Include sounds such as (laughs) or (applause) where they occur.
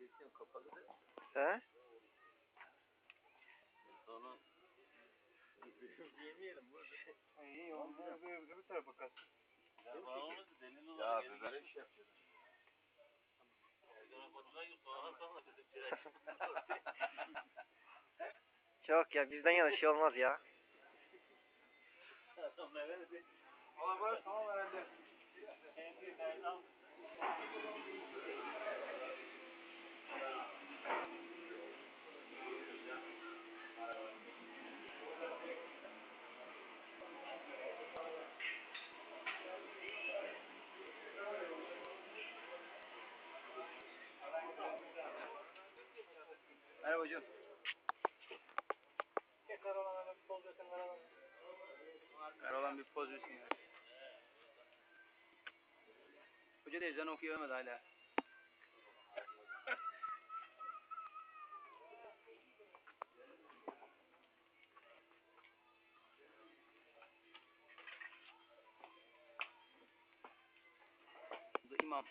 Geçen kapalı da He? sonra (laughs) yemeyelim burada. İyi oldu. Öbür, öbür tarafa kaçsın. Ya abi böyle iş yapacağız. Yok ya bizden yana şey olmaz ya. Valla burası tamam herhalde. Merhaba hocam. Karavan'a bir poz versen karavan'a. Karavan bir poz versin ya. Hoca da ezan okuyamadı hala. İmam.